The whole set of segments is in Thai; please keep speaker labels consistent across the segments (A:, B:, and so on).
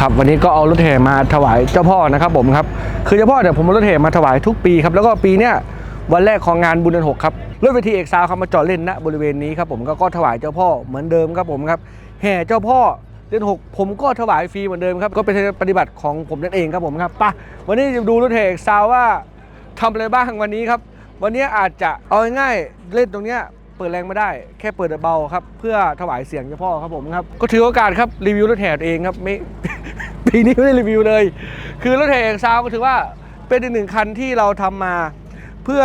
A: ครับวันนี้ก็เอารถแห่มาถวายเจ้าพ่อนะครับผมครับคือเจ้าพ่อเนี่ยผมเอารถแห่มาถวายทุกปีครับแล้วก็ปีเนี้ยวันแรกของงานบุญเดือนหกครับรถเวทีเอกซาวครับมาจอดเล่นณบริเวณนี้ครับผมก็ก็ถวายเจ้าพ่อเหมือนเดิมครับผมครับแห่เจ้าพ่อเดือนหกผมก็ถวายฟรีเหมือนเดิมครับก็เป็นปฏิบัติของผมนั่นเองครับผมครับปะวันนี้จะดูรถแห่เอกซาวว่าทำอะไรบ้างวันนี้ครับ วันนี้อาจจะเอาง่ายๆเล่นตรงเนี้ยเปิดแรงไม่ได้แค่เปิดเบาครับเพื่อถวายเสียงเจ้าพ่อครับผมครับก็ถือโอกาสครับรีวิวรถแห่ตัวเองครับไม่ ปีนี้ไม่ได้รีวิวเลย คือรถแห่เอกซาวก็ถือว่าเป็นอีกหนึ่งคันที่เราทำมาเพื่อ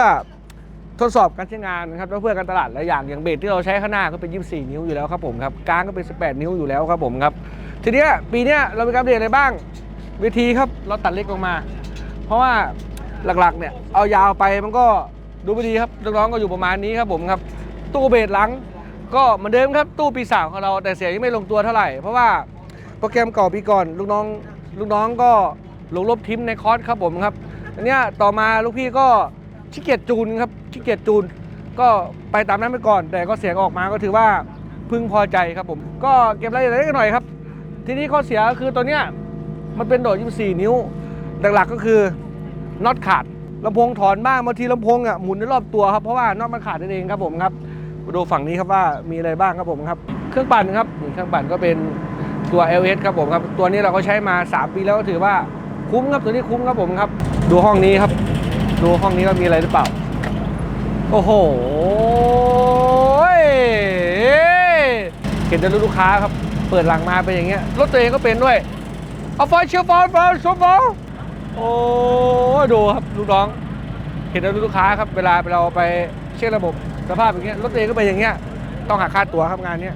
A: ทดสอบการใช้งานนะครับแล้วเพื่อการตลาดหลายอย่างอย่างเบสที่เราใช้ข้างหน้าก็เป็น 24 นิ้วอยู่แล้วครับผมครับกลางก็เป็น 18 นิ้วอยู่แล้วครับผมครับ ทีนี้ปีนี้เรามีการเปลี่ยนอะไรบ้างเวทีครับเราตัดเล็กลงมา เพราะว่าหลักๆเนี่ยเอายาวไปมันก็ดูไม่ดีครับน้องๆก็อยู่ประมาณนี้ครับผมครับ ตู้เบสหลัง ก็เหมือนเดิมครับตู้ปีศาจของเราแต่เสียงยังไม่ลงตัวเท่าไหร่เพราะว่า โปรแกรมเก่าปีก่อน ลูกน้องลูกน้องก็ลงลบทิมในคอร์สครับผมครับอันเนี้ยต่อมาลูกพี่ก็ขี้เกียจจูนครับขี้เกียจจูน ก็ไปตามนั้นไปก่อน แต่ก็เสียงออกมาก็ถือว่าพึงพอใจครับผม ก็เก็บรายละเอียดเล็กๆหน่อยครับ ทีนี้ข้อเสียก็คือตัวเนี้ยมันเป็นโดด24 นิ้ว หลักๆก็คือน็อตขาดลำโพงถอนบ้างบางทีลำโพงอะหมุนในรอบตัวครับเพราะว่าน็อตมันขาดนั่นเองครับผมครับดูฝั่งนี้ครับว่ามีอะไรบ้างครับผมครับ เครื่องปั่นครับเครื่องปั่นก็เป็น ตัว LS ครับผมครับตัวนี้เราก็ใช้มา 3 ปีแล้วก็ถือว่าคุ้มครับตัวนี้คุ้มครับผมครับ ดูห้องนี้ครับ ดูห้องนี้ว่ามีอะไรหรือเปล่า โอ้โหเห็นแต่ลูกค้าครับ เปิดหลังมาเป็นอย่างเงี้ยรถตัวเองก็เป็นด้วยเอาไฟเชียร์ฟอลฟอลชมฟอลโอ้ดูครับลูกน้อง เห็นแต่ลูกค้าครับเวลาเราไปเช็คระบบสภาพอย่างเงี้ยรถตัวเองก็เป็นอย่างเงี้ยต้องหักค่าตั๋วครับงานเนี้ย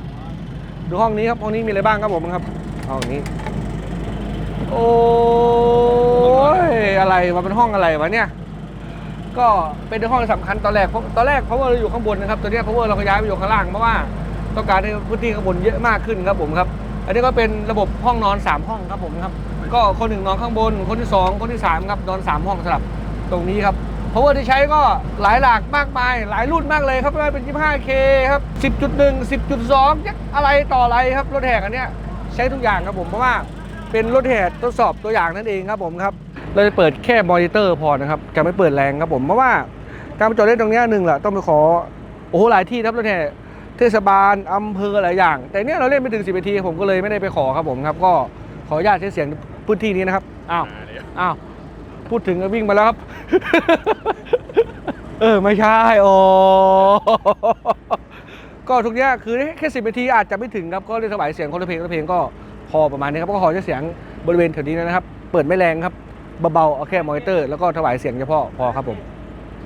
A: ดูห้องนี้ครับห้องนี้มีอะไรบ้างครับผมครับห้องนี้ โอ้ยอะไรวะเป็นห้องอะไรวะเนี่ย ก็เป็นห้องสำคัญตอนแรกเพราะตอนแรก power เราอยู่ข้างบนนะครับตอนนี้ย power เราย้ายไปอยู่ข้างล่างเพราะว่าต้องการให้พื้นที่ข้างบนเยอะมากขึ้นครับผมครับอันนี้ก็เป็นระบบห้องนอน 3 ห้องครับผมครับ ก็คนหนึ่งนอนข้างบน คนที่ 2 คนที่ 3 ครับนอน 3 ห้องสลับตรงนี้ครับ power ที่ใช้ก็หลายหลากมากมาย หลายรุ่นมากเลยครับไม่ว่าเป็น 25K ครับ 10.1 10.2ยักอะไรต่ออะไรครับรถแห่กันเนี้ยใช้ทุกอย่างครับผมเพราะว่าเป็นรถแห่ทดสอบตัวอย่างนั่นเองครับผมครับเราจะเปิดแค่มอนิเตอร์พอนะครับจะไม่เปิดแรงครับผมเพราะว่าการมาจอดเล่นตรงเนี้ยหนึ่งแหละต้องไปขอโอ้โหหลายที่ครับรถแห่เทศบาลอำเภอหลายอย่าง แต่เนี้ยเราเล่นไม่ถึง10นาทีผมก็เลยไม่ได้ไปขอครับผมครับ ก็ขออนุญาตใช้เสียงพื้นที่นี้นะครับอ้าวอ้าว พูดถึงก็วิ่งมาแล้วครับ เออ ไม่ใช่โอ้ก็ทุกอย่างคือแค่สิบนาทีอาจจะไม่ถึงครับ ก็เลยถวายเสียงคนละเพลงคนละเพลงก็พอประมาณนี้ครับ ก็ขอจะเสียงบริเวณแถวนี้นะครับ เปิดไม่แรงครับ เบาๆ เอาแค่มอนิเตอร์ แล้วก็ถวายเสียงเฉพาะพอครับผม